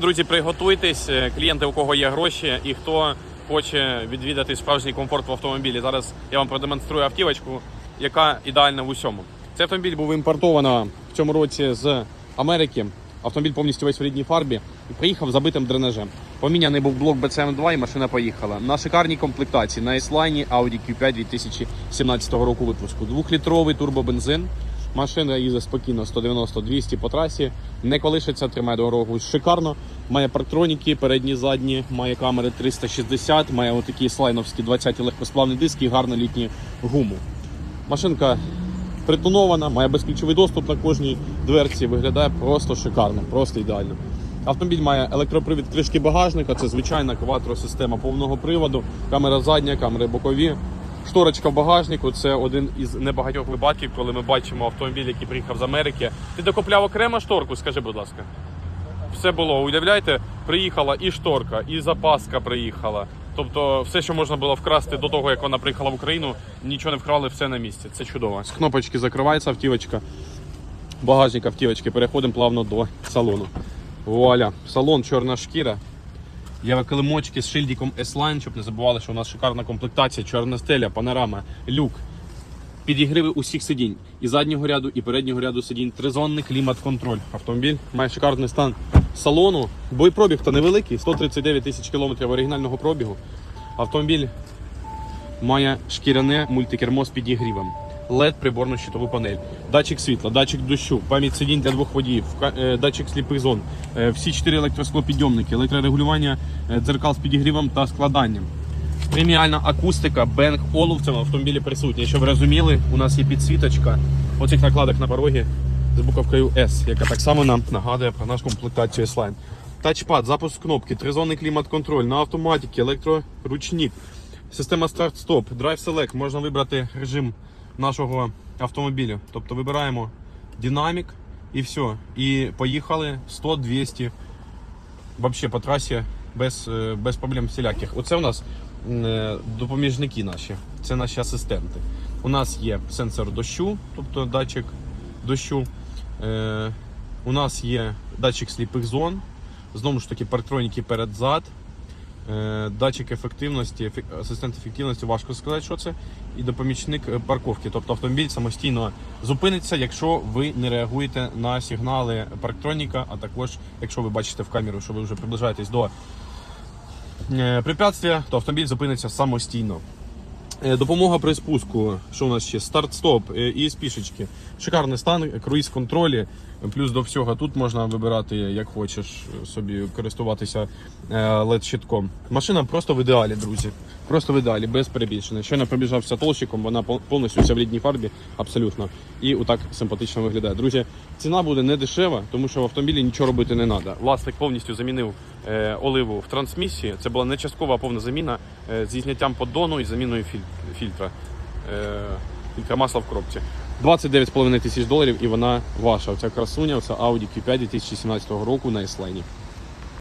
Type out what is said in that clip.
Друзі, приготуйтесь, е, клієнти, у кого є гроші, і хто хоче відвідати справжній комфорт в автомобілі. Зараз я вам продемонструю автівочку, яка ідеальна в усьому. Цей автомобіль був імпортовано в цьому році з Америки. Автомобіль повністю весь в рідній фарбі і приїхав забитим дренажем. Поміняний був блок BCM2 і машина поїхала. На шикарній комплектації на S-Line Audi Q5 2017 року випуску. Двохлітровий турбобензин. Машина їздить спокійно 190-200 по трасі, не колишиться, тримає дорогу шикарно. Має парктроніки, передні, задні, має камери 360, має отакі слайновські 20 легкосплавні диски і гарну літню гуму. Машинка притонована, має безключовий доступ на кожній дверці, виглядає просто шикарно, просто ідеально. Автомобіль має електропривід кришки багажника, це звичайна квадросистема повного приводу, камера задня, камери бокові. Шторочка в багажнику це один із небагатьох випадків, коли ми бачимо автомобіль, який приїхав з Америки. Ти докупляв окремо шторку, скажи, будь ласка. Все було. Уявляєте, приїхала і шторка, і запаска приїхала. Тобто, все, що можна було вкрасти до того, як вона приїхала в Україну, нічого не вкрали, все на місці. Це чудово. З кнопочки закривається автівочка. Багажник автівочки. Переходимо плавно до салону. Вуаля. Салон чорна шкіра. Є килимочки з шильдиком S-Line, щоб не забували, що у нас шикарна комплектація, чорна стеля, панорама, люк. Підігриви усіх сидінь. І заднього ряду, і переднього ряду сидінь. Тризонний клімат-контроль. Автомобіль має шикарний стан салону. Бойпробіг то невеликий, 139 тисяч кілометрів оригінального пробігу. Автомобіль має шкіряне мультикермо з підігрівом. LED приборну щитову панель, датчик світла, датчик дощу, пам'ять сидінь для двох водіїв, е, датчик сліпих зон, е, всі чотири електросклопідйомники, електрорегулювання е, дзеркал з підігрівом та складанням. Преміальна акустика Bang Olufsen в цьому автомобілі присутня. Щоб ви розуміли, у нас є підсвіточка оцих накладок на порогі з буковкою S, яка так само нам нагадує про нашу комплектацію S-Line. Тачпад, запуск кнопки, тризонний клімат-контроль, на автоматиці, електроручник, система старт-стоп, Select. Можна вибрати режим нашого автомобіля. Тобто вибираємо динамік і все. І поїхали 100-200 вообще по трасі без, е, без проблем всіляких. Оце у нас е, допоміжники наші, це наші асистенти. У нас є сенсор дощу, тобто датчик дощу. Е, у нас є датчик сліпих зон, знову ж таки парктроніки перед-зад. Е, Датчик ефективності, асистент ефективності, важко сказати, що це. І допомічник е, парковки. Тобто автомобіль самостійно зупиниться, якщо ви не реагуєте на сигнали парктроніка, а також якщо ви бачите в камеру, що ви вже приближаєтесь до е, препятствия, то автомобіль зупиниться самостійно. Допомога при спуску, що у нас ще? Старт-стоп і спішечки. Шикарний стан, круїз контролі. Плюс до всього тут можна вибирати, як хочеш е, собі користуватися led щитком Машина просто в ідеалі, друзі. Просто в ідеалі, без перебільшення. Щойно пробіжався толщиком, вона повністю вся в рідній фарбі, абсолютно. І отак симпатично виглядає. Друзі, ціна буде не дешева, тому що в автомобілі нічого робити не треба. Власник повністю замінив е, оливу в трансмісії. Це була не часткова а повна заміна е, зі зняттям поддону і заміною фільтра. Е, фільтра масла в коробці. 29,5 тисяч доларів і вона ваша. Оця красуня, оця Audi Q5 2017 року на S-Line.